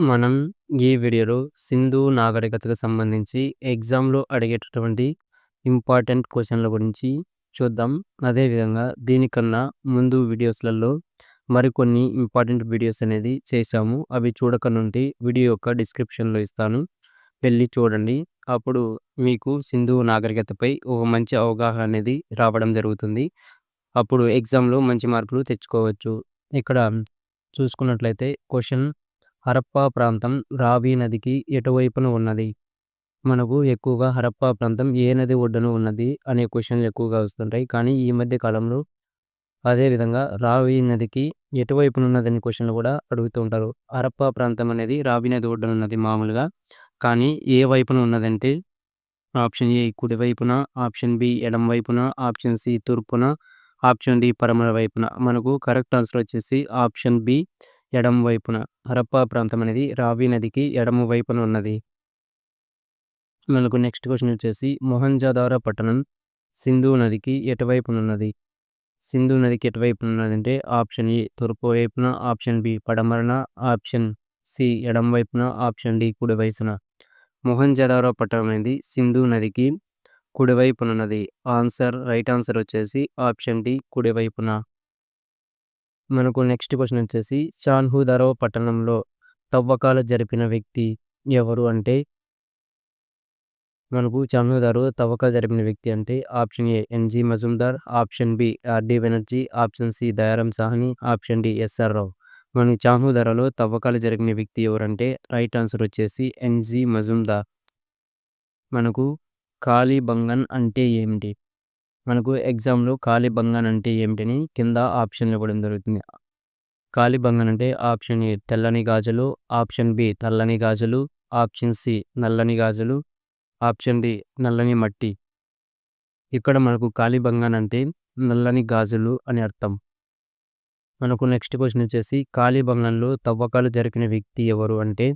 మనం ఈ వీడియోలో సింధు నాగరికతకు సంబంధించి ఎగ్జామ్‌లో అడిగేటటువంటి ఇంపార్టెంట్ క్వశ్చన్ల గురించి చూద్దాం. అదేవిధంగా దీనికన్నా ముందు వీడియోస్‌లలో మరికొన్ని ఇంపార్టెంట్ వీడియోస్ అనేది చేశాము. అవి చూడకనుండి వీడియో యొక్క డిస్క్రిప్షన్‌లో ఇస్తాను. వెళ్ళి చూడండి. అప్పుడు మీకు సింధు నాగరికతపై ఒక మంచి అవగాహన అనేది రావడం జరుగుతుంది. అప్పుడు ఎగ్జామ్‌లో మంచి మార్కులు తెచ్చుకోవచ్చు. ఇక్కడ చూసుకున్నట్లయితే క్వశ్చన్ హరప్పా ప్రాంతం రావి నదికి ఎటువైపున ఉన్నది? మనకు ఎక్కువగా హరప్పా ప్రాంతం ఏ నది ఒడ్డున ఉన్నది అనే క్వశ్చన్లు ఎక్కువగా వస్తుంటాయి. కానీ ఈ మధ్య కాలంలో అదే విధంగా రావి నదికి ఎటువైపున ఉన్నదని క్వశ్చన్లు కూడా అడుగుతూ ఉంటారు. హరప్పా ప్రాంతం అనేది రావి నది ఒడ్డున ఉన్నది మామూలుగా. కానీ ఏ వైపున ఉన్నదంటే ఆప్షన్ ఏ కుడి వైపున, ఆప్షన్ బి ఎడమ వైపున, ఆప్షన్ సి తూర్పున, ఆప్షన్ డి పడమర వైపున. మనకు కరెక్ట్ ఆన్సర్ వచ్చేసి ఆప్షన్ బి ఎడమ వైపున. హరప్పా ప్రాంతం అనేది రావి నదికి ఎడమ వైపున ఉన్నది. మనకు నెక్స్ట్ క్వశ్చన్ వచ్చేసి మొహంజదారో పట్టణం సింధు నదికి ఎటువైపున ఉన్నది? సింధు నదికి ఎటువైపున ఉన్నదంటే ఆప్షన్ ఏ తూర్పు వైపున, ఆప్షన్ బి పడమరన, ఆప్షన్ సి ఎడమ వైపున, ఆప్షన్ డి కుడి వైపున. పట్టణం అనేది సింధు నదికి కుడివైపున ఉన్నది. ఆన్సర్ రైట్ ఆన్సర్ వచ్చేసి ఆప్షన్ డి కుడివైపున. మనకు నెక్స్ట్ క్వశ్చన్ వచ్చేసి షాన్హుదరో పట్టణంలో తవ్వకాలు జరిపిన వ్యక్తి ఎవరు అంటే మనకు చాన్హుదారో తవ్వకాలు జరిపిన వ్యక్తి అంటే option A NG Majumdar, option B RD Banerjee, option C Dayaram Sahni, option D SR Rao. మనకు చాన్హుదారోలో తవ్వకాలు జరిపిన వ్యక్తి ఎవరంటే రైట్ ఆన్సర్ వచ్చేసి ఎన్‌జీ మజుందార్. మనకు కాళీబంగన్ అంటే ఏమిటి? మనకు ఎగ్జామ్‌లో కాళీబంగన్ అంటే ఏమిటని కింద ఆప్షన్లు ఇవ్వడం జరుగుతుంది. కాళీబంగన్ అంటే ఆప్షన్ ఏ తెల్లని గాజులు, ఆప్షన్ బి తెల్లని గాజులు, ఆప్షన్ సి నల్లని గాజులు, ఆప్షన్ డి నల్లని మట్టి. ఇక్కడ మనకు కాళీబంగన్ అంటే నల్లని గాజులు అని అర్థం. మనకు నెక్స్ట్ క్వశ్చన్ వచ్చేసి కాళీబంగన్‌లో తవ్వకాలు జరిపిన వ్యక్తి ఎవరు అంటే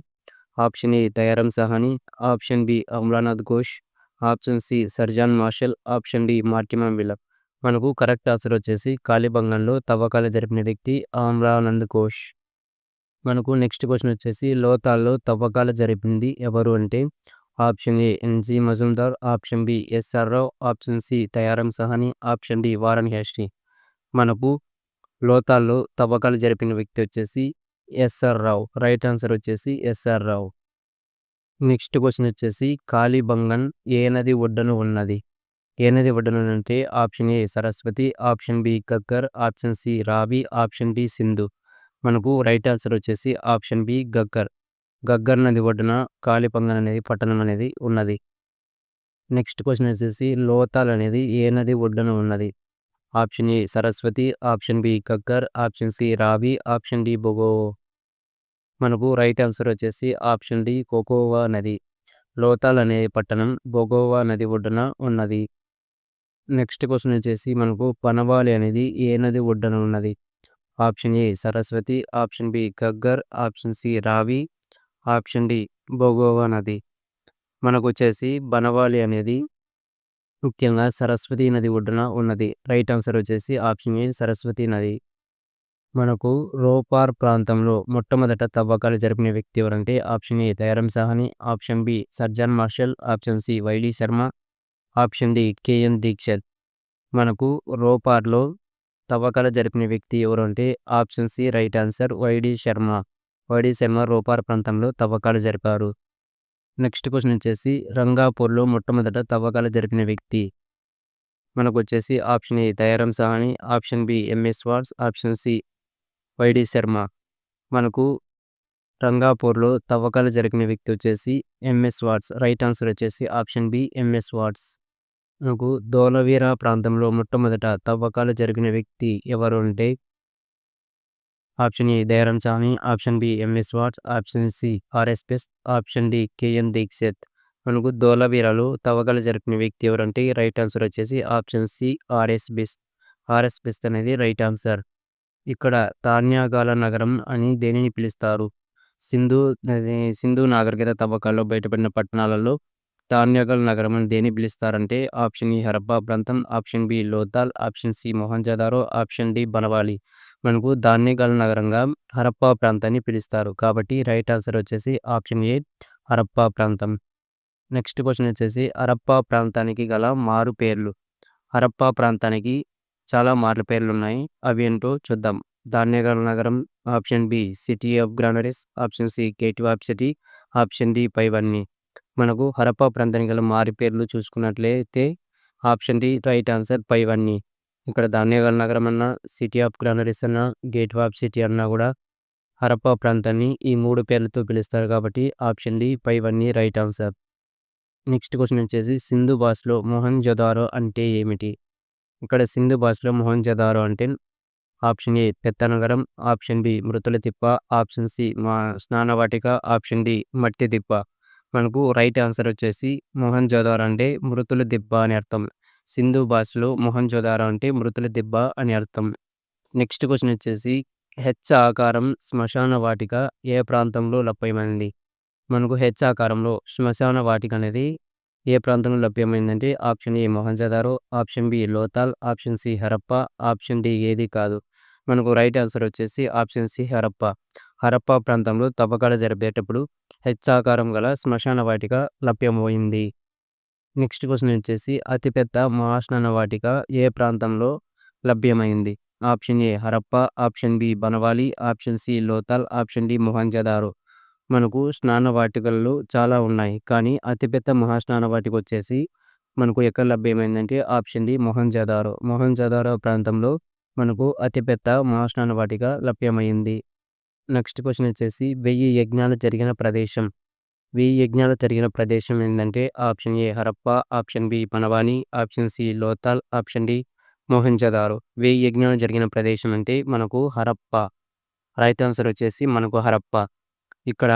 option A Dayaram Sahni option B Amarnath Ghosh, option C Sir John Marshall, option D Mortimer Wheeler మనకు కరెక్ట్ ఆన్సర్ వచ్చేసి కాళీబంగన్‌లో తవ్వకాలు జరిపిన వ్యక్తి అమరానంద్ ఘోష్. మనకు నెక్స్ట్ క్వశ్చన్ వచ్చేసి లోతాల్లో తవ్వకాలు జరిపింది ఎవరు అంటే option A NG Majumdar, option B SR Rao, option C Dayaram Sahni option D Warren hasty. మనకు లోతాల్లో తవ్వకాలు జరిపిన వ్యక్తి వచ్చేసి ఎస్‌ఆర్ రావు. రైట్ ఆన్సర్ వచ్చేసి ఎస్‌ఆర్ రావు. నెక్స్ట్ క్వశ్చన్ వచ్చేసి కాళీబంగన్ ఏ నది ఒడ్డున ఉన్నది? ఏ నది ఒడ్డున అంటే option A Saraswati, option B Ghaggar, option C Ravi, option D Sindhu. మనకు రైట్ ఆన్సర్ వచ్చేసి ఆప్షన్ బి గగ్గర్. గగ్గర్ నది ఒడ్డున కాళీబంగన్ అనేది పట్టణం అనేది ఉన్నది. నెక్స్ట్ క్వశ్చన్ వచ్చేసి లోతాల్ అనేది ఏ నది ఒడ్డున ఉన్నది? Option A Saraswati, option B Ghaggar, option C Ravi, option D బొగో మనకు రైట్ ఆన్సర్ వచ్చేసి ఆప్షన్ డి కోకోవా నది. లోతాల్ అనే పట్టణం బొగోవా నది ఒడ్డున ఉన్నది. నెక్స్ట్ క్వశ్చన్ వచ్చేసి మనకు పనవాలి అనేది ఏ నది ఒడ్డున ఉన్నది? Option A Saraswati, option B Ghaggar, option C Ravi, option D Bhogava నది. మనకు వచ్చేసి బనవాలి అనేది ముఖ్యంగా సరస్వతి నది ఒడ్డున ఉన్నది. రైట్ ఆన్సర్ వచ్చేసి ఆప్షన్ ఏ సరస్వతి నది. మనకు రోపార్ ప్రాంతంలో మొట్టమొదట తవ్వకాలు జరిపిన వ్యక్తి ఎవరంటే option A Dayaram Sahni option B sir John Marshall, option C Y D Sharma, option D K N Dixit. మనకు రోపార్‌లో తవ్వకాలు జరిపిన వ్యక్తి ఎవరు అంటే option C right answer Y D Sharma. Y D Sharma Ropar ప్రాంతంలో తవ్వకాలు జరిపారు. నెక్స్ట్ క్వశ్చన్ వచ్చేసి రంగాపూర్‌లో మొట్టమొదట తవ్వకాలు జరిపిన వ్యక్తి. మనకు వచ్చేసి option A Dayaram Sahni option B M S Vats, option C Y D Sharma. మనకు రంగాపూర్‌లో తవ్వకాలు జరిగిన వ్యక్తి వచ్చేసి M S Vats. Right answer వచ్చేసి option B M S Vats. మనకు ధోలవీర ప్రాంతంలో మొట్టమొదట తవ్వకాలు జరిగిన వ్యక్తి ఎవరు అంటే option A Dayaram Swami option B M S Vats, option C R S option D K N Dixit. మనకు ధోలవీరాలో తవ్వకాలు జరిపిన వ్యక్తి ఎవరంటే రైట్ ఆన్సర్ వచ్చేసి ఆప్షన్ సి ఆర్ఎస్ ఆర్ఎస్బిస్ ఆర్ఎస్ అనేది రైట్ ఆన్సర్. ఇక్కడ తాన్యాగాల నగరం అని దేనిని పిలుస్తారు? సింధు నది సింధు నాగరికత తవ్వకాల్లో బయటపడిన పట్టణాలలో తాన్యాగల్ నగరం అని దేని పిలుస్తారంటే ఆప్షన్ ఏ హరప్పా ప్రాంతం, option B Lothal, option C Mohenjodaro, option D Banawali. మనకు ధాన్యగల నగరంగా హరప్పా ప్రాంతాన్ని పిలుస్తారు. కాబట్టి రైట్ ఆన్సర్ వచ్చేసి ఆప్షన్ ఏ హరప్పా ప్రాంతం. నెక్స్ట్ క్వశ్చన్ వచ్చేసి హరప్పా ప్రాంతానికి గల మారు పేర్లు. హరప్పా ప్రాంతానికి చాలా మార్ల పేర్లు ఉన్నాయి అవి ఏంటో చూద్దాం. ధాన్యగల నగరం, option B city of granaries, option C gate of city, option D పైవన్నీ. మనకు హరప్పా ప్రాంతానికి గల మారి పేర్లు చూసుకున్నట్లయితే ఆప్షన్ డి రైట్ ఆన్సర్ పైవన్నీ. ఇక్కడ ధాన్యగల నగరం అన్నా, సిటీ ఆఫ్ గ్రానరీస్ అన్నా, గేట్ ఆఫ్ సిటీ అన్నా కూడా హరప్పా ప్రాంతాన్ని ఈ మూడు పేర్లతో పిలుస్తారు కాబట్టి ఆప్షన్ డి పైవన్నీ రైట్ ఆన్సర్. నెక్స్ట్ క్వశ్చన్ వచ్చేసి సింధు భాషలో మోహన్ జోదారో అంటే ఏమిటి? ఇక్కడ సింధు భాషలో మొహంజొదారో అంటే ఆప్షన్ ఏ పెత్తనగరం ఆప్షన్ బి మృతుల తిప్ప, ఆప్షన్ సి మా స్నానవాటిక, ఆప్షన్ డి మట్టి తిప్ప. మనకు రైట్ ఆన్సర్ వచ్చేసి మొహంజొదారో అంటే మృతుల దిబ్బ అని అర్థం. సింధు భాషలో మొహంజొదారో అంటే మృతుల దిబ్బ అని అర్థం. నెక్స్ట్ క్వశ్చన్ వచ్చేసి హెచ్ ఆకారం శ్మశాన వాటిక ఏ ప్రాంతంలో లభ్యమైంది? మనకు హెచ్ ఆకారంలో శ్మశాన వాటిక అనేది ఏ ప్రాంతంలో లభ్యమైందంటే option A Mohenjodaro, option B Lothal option C Harappa option D ఏది కాదు. మనకు రైట్ ఆన్సర్ వచ్చేసి ఆప్షన్ సి హరప్పా. హరప్పా ప్రాంతంలో తవ్వకాలు జరిపేటప్పుడు హెచ్చాకారం ఆకారం గల శ్మశాన వాటిక లభ్యమైంది. నెక్స్ట్ క్వశ్చన్ వచ్చేసి అతిపెద్ద మహాస్నాన వాటిక ఏ ప్రాంతంలో లభ్యమైంది? Option A Harappa, option B Banawali, option C Lothal option D Mohenjodaro మనకు స్నాన వాటికలు చాలా ఉన్నాయి. కానీ అతిపెద్ద మహాస్నాన వాటిక వచ్చేసి మనకు ఎక్కడ లభ్యమైందంటే ఆప్షన్ డి మొహంజదారో. మొహంజదారో ప్రాంతంలో మనకు అతిపెద్ద మహాస్నాన వాటిక లభ్యమైంది. నెక్స్ట్ క్వశ్చన్ వచ్చేసి వెయ్యి యజ్ఞాలు జరిగిన ప్రదేశం. వెయ్యి యజ్ఞాలు జరిగిన ప్రదేశం ఏంటంటే option A Harappa, option B Banawali, option C Lothal, option D Mohenjodaro. వెయ్యి యజ్ఞాలు జరిగిన ప్రదేశం అంటే మనకు హరప్పా. రైట్ ఆన్సర్ వచ్చేసి మనకు హరప్పా. ఇక్కడ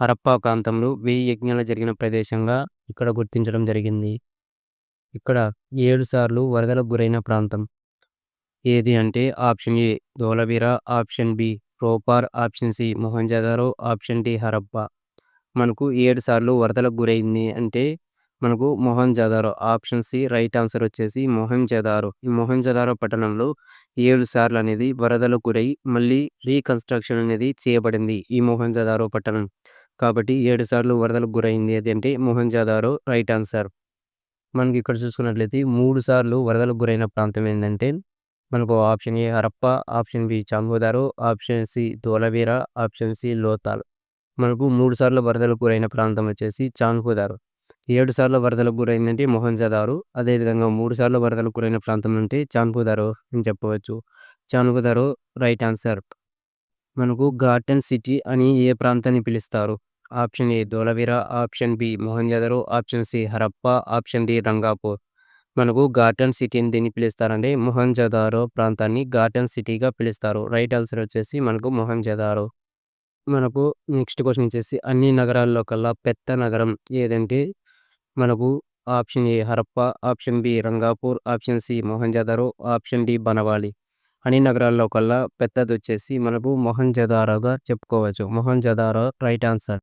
హరప్పా ప్రాంతంలో వెయ్యి యజ్ఞాలు జరిగిన ప్రదేశంగా ఇక్కడ గుర్తించడం జరిగింది. ఇక్కడ ఏడు సార్లు వరదలకు గురైన ప్రాంతం ఏది అంటే option A Dholavira, option B Ropar, option C Mohenjodaro, option D Harappa. మనకు ఏడు సార్లు వరదలకు గురైంది అంటే మనకు Mohenjodaro. Option C right answer వచ్చేసి మొహంజొదారో. ఈ మొహంజొదారో పట్టణంలో ఏడు సార్లు అనేది వరదలు గురై మళ్ళీ రీకన్స్ట్రక్షన్ అనేది చేయబడింది ఈ మొహంజొదారో పట్టణం. కాబట్టి ఏడు సార్లు వరదలకు గురైంది ఏదంటే అంటే జదారో రైట్ ఆన్సర్. మనకి ఇక్కడ చూసుకున్నట్లయితే మూడు సార్లు వరదలకు గురైన ప్రాంతం ఏంటంటే మనకు option A Harappa option B Chanhudaro option C Dholavira option C Lothal మనకు మూడు సార్లు వరదలకు గురైన ప్రాంతం వచ్చేసి చాంహోదారో. ఏడు సార్లు వరదలకు గురైందంటే మొహంజొదారో. అదేవిధంగా మూడు సార్లు వరదలకు గురైన ప్రాంతం అంటే చాన్పుదారు అని చెప్పవచ్చు. Chanhudaro right answer. మనకు గార్డెన్ సిటీ అని ఏ ప్రాంతాన్ని పిలుస్తారు? Option A Dholavira, option B Mohenjodaro, option C Harappa option D Rangapur. మనకు గార్డెన్ సిటీ అని దేన్ని పిలుస్తారంటే మొహంజొదారో ప్రాంతాన్ని గార్డెన్ సిటీగా పిలుస్తారు. రైట్ ఆన్సర్ వచ్చేసి మనకు మొహంజొదారో. మనకు నెక్స్ట్ క్వశ్చన్ వచ్చేసి అన్ని నగరాల్లో కల్లా పెద్ద నగరం ఏదంటే మనకు option A Harappa option B Rangapur, option C Mohenjodaro option D Banawali. అన్ని నగరాల్లో కల్లా పెద్దది వచ్చేసి మనకు మొహంజదారోగా చెప్పుకోవచ్చు. Mohenjodaro right answer.